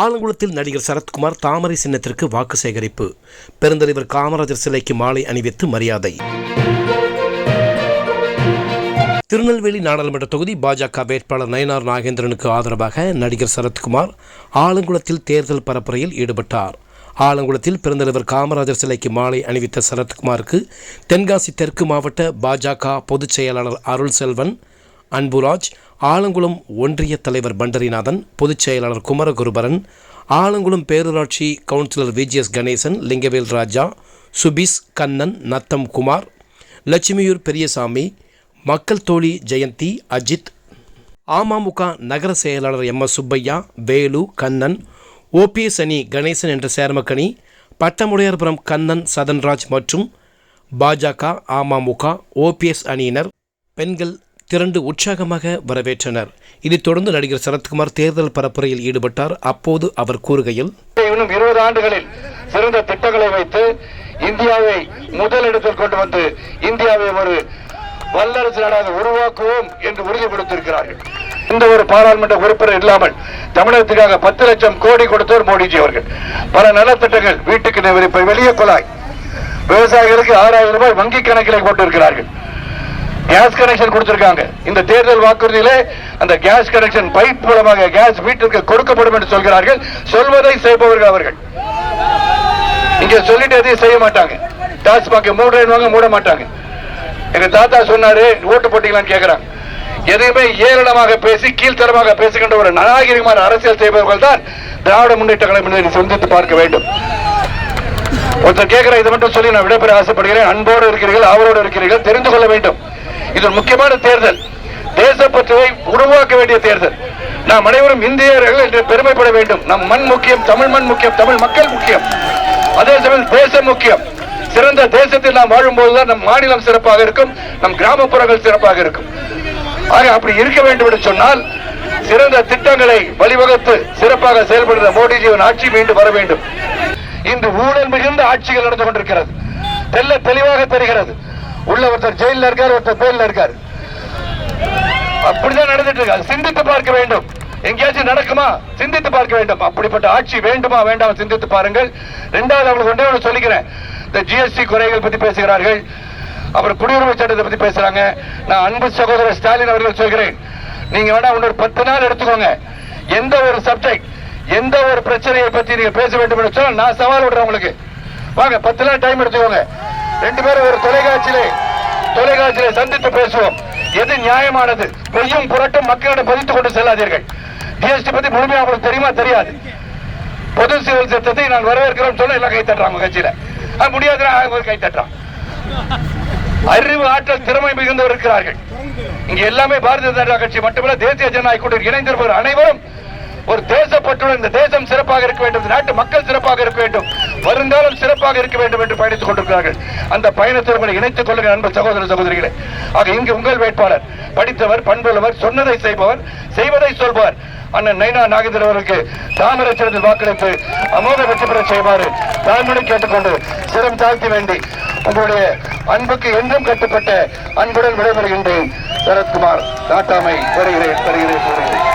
ஆலங்குளத்தில் நடிகர் சரத்குமார் தாமரை சின்னத்திற்கு வாக்கு சேகரிப்பு. பெருந்தலைவர் காமராஜர் சிலைக்கு மாலை அணிவித்து மரியாதை. திருநெல்வேலி நாடாளுமன்ற தொகுதி பாஜக வேட்பாளர் நயனார் நாகேந்திரனுக்கு ஆதரவாக நடிகர் சரத்குமார் ஆலங்குளத்தில் தேர்தல் பரப்புரையில் ஈடுபட்டார். ஆலங்குளத்தில் பிறந்தலைவர் காமராஜர் சிலைக்கு மாலை அணிவித்த சரத்குமாருக்கு தென்காசி தெற்கு மாவட்ட பாஜக பொதுச் செயலாளர் அருள் செல்வன் அன்புராஜ் ஆலங்குளம் ஒன்றிய தலைவர் பண்டரிநாதன் பொதுச் செயலாளர் குமரகுருபரன் ஆலங்குளம் பேரூராட்சி கவுன்சிலர் விஜிஎஸ் கணேசன் லிங்கவேல் ராஜா சுபிஸ் கண்ணன் நத்தம் குமார் லட்சுமியூர் பெரியசாமி மக்கள் தோழி ஜெயந்தி அஜித் அமமுக நகர செயலாளர் M S Subbiah Velu Kannan OPS அணி கணேசன் என்ற சேர்மக்கணி பட்டமுடையார்புரம் கண்ணன் சதன்ராஜ் மற்றும் பாஜக அமமுக ஓபிஎஸ் அணியினர் பெண்கள் திரண்டு உற்சாகமாக வரவேற்றனர். இதைத் தொடர்ந்து நடிகர் சரத்குமார் தேர்தல் பரப்புரையில் ஈடுபட்டார். அப்போது அவர் கூறுகையில் இன்னும் இருபது ஆண்டுகளில் சிறந்த திட்டங்களை வைத்து இந்தியாவை முதலிடத்தில் கொண்டு வந்து இந்தியாவை ஒரு வல்லரசு நாடாக உருவாக்குவோம் என்று உறுதிப்படுத்தியிருக்கிறார்கள். இந்த ஒரு பாராளுமன்ற உறுப்பினர் இல்லாமல் தமிழகத்துக்காக பத்து லட்சம் கோடி கொடுத்தவர் மோடிஜி அவர்கள். பல நலத்திட்டங்கள் வீட்டுக்கு வெளியே குழாய் விவசாயிகளுக்கு ஆறாயிரம் ரூபாய் வங்கி கணக்கிலே போட்டிருக்கிறார்கள். கேஸ் கனெக்ஷன் கொடுத்திருக்காங்க. இந்த தேர்தல் வாக்குறுதியிலே அந்த கேஸ் கனெக்ஷன் பைப் மூலமாக கேஸ் வீட்டிற்கு கொடுக்கப்படும் என்று சொல்கிறார்கள். சொல்வதை செய்பவர்கள் அவர்கள். இங்க சொல்லிட்டு எதையும் செய்ய மாட்டாங்க. டாஸ்மாக் மூடுறேன்னு மூட மாட்டாங்க. எங்க தாத்தா சொன்னாரு ஓட்டு போட்டீங்களான்னு கேட்கிறாங்க எதையுமே ஏளனமாக பேசி கீழ்த்தரமாக பேசுகின்ற ஒரு நாகரிகமான அரசியல் செய்பவர்கள் தான் திராவிட முன்னேற்ற கழகம் சிந்தித்து பார்க்க வேண்டும். ஒருத்தர் கேட்கிற இதை மட்டும் சொல்லி நான் விடைபெற ஆசைப்படுகிறேன். அன்போடு இருக்கிறீர்கள் அவரோடு இருக்கிறீர்கள் தெரிந்து கொள்ள வேண்டும். இது ஒரு முக்கியமான தேர்தல். தேசப்பற்றுவை உருவாக்க வேண்டிய தேர்தல். நாம் அனைவரும் இந்தியர்கள் என்று பெருமைப்பட வேண்டும். நம் மண் முக்கியம் தமிழ் மண் முக்கியம் தமிழ் மக்கள் முக்கியம். அதே சமயம் தேசம் முக்கியம். சிறந்த தேசத்தில் நாம் வாழும்போதுதான் நம் மாநிலம் சிறப்பாக இருக்கும் நம் கிராமப்புறங்கள் சிறப்பாக இருக்கும். ஆக அப்படி இருக்க வேண்டும் என்று சொன்னால் சிறந்த திட்டங்களை வழிவகுத்து சிறப்பாக செயல்படுகிற மோடிஜியின் ஆட்சி மீண்டும் வர வேண்டும். இன்று ஊழல் மிகுந்த ஆட்சிகள் நடந்து கொண்டிருக்கிறது. தெல்ல தெளிவாக தெரிகிறது. உள்ள ஒருத்தர் ஜெயில இருக்கார் ஒருத்தர் பேர்ல இருக்காரு. அப்படிதான் நடந்துட்டு இருக்கு. சிந்தித்து பார்க்க வேண்டும். எங்கேயாச்சும் நடக்குமா? சிந்தித்து பார்க்க வேண்டும். அப்படிப்பட்ட ஆட்சி வேண்டுமா வேண்டாம் சிந்தித்து பாருங்கள். ரெண்டாவது அவங்களுக்கு ஒன்றே ஒன்று சொல்லிக்கிறேன். இந்த ஜிஎஸ்டி குறைகள் பத்தி பேசுகிறார்கள். அப்புறம் குடியுரிமை சட்டத்தை பத்தி பேசுறாங்க. நான் அன்பு சகோதரர் ஸ்டாலின் அவர்கள் சொல்கிறேன். நீங்க வேணா இன்னொரு பத்து நாள் எடுத்துக்கோங்க. எந்த ஒரு சப்ஜெக்ட் எந்த ஒரு பிரச்சனையை பத்தி நீங்க பேச வேண்டும் என்று சொன்னால் நான் சவால் விடுறேன் உங்களுக்கு. வாங்க பத்து நாள் டைம் எடுத்துக்கோங்க. ரெண்டு பேரும் ஒரு தொலைக்காட்சியிலே தொலைக்காட்சியிலே சந்தித்து பேசுவோம். எது நியாயமானது? பொய்யும் புரட்டும் மக்களிடம் பதித்துக் கொண்டு செல்லாதீர்கள். ஜிஎஸ்டி பத்தி முழுமையாக உங்களுக்கு தெரியுமா? தெரியாது. பொது சிவில் சட்டத்தை நான் வரவேற்கிறோம் சொல்ல எல்லாம் கை தட்டுறாங்க கட்சியில. அது முடியாதுன்னா கை தட்டுறான். அறிவு ஆற்றல் திறமை மிகுந்தவர் இருக்கிறார்கள். இங்க எல்லாமே பாரதிய ஜனதா கட்சி மட்டுமல்ல தேசிய ஜனநாயக கூட்டணி இணைந்திருப்பவர் அனைவரும் ஒரு தேசப்பற்றுடன் இந்த தேசம் சிறப்பாக இருக்க வேண்டும் நாட்டு மக்கள் சிறப்பாக இருக்க வேண்டும் வருங்காலம் சிறப்பாக இருக்க வேண்டும் என்று பயணித்துக் கொண்டிருக்கிறார்கள். அந்த பயணத்தில் உங்களை இணைத்துக் கொள்ளுங்கள் அன்பு சகோதர சகோதரிகளே. ஆக இங்கு உங்கள் வேட்பாளர் படித்தவர் பண்புள்ளவர் சொன்னதை செய்பவர் செய்வதை சொல்பவர் அண்ணன் நைனா நாகேந்திரன் அவர்களுக்கு தாமரச்சிறந்தில் வாக்களித்து அமோக வெற்றி பெற செய்வாரு. தாழ்மொழி கேட்டுக்கொண்டு சிரம் தாழ்த்தி வேண்டி உங்களுடைய அன்புக்கு என்றும் கட்டுப்பட்ட அன்புடன் விடைபெறுகின்றேன். சரத்குமார் நாட்டாமை வருகிறேன் வருகிறேன் வருகிறேன்.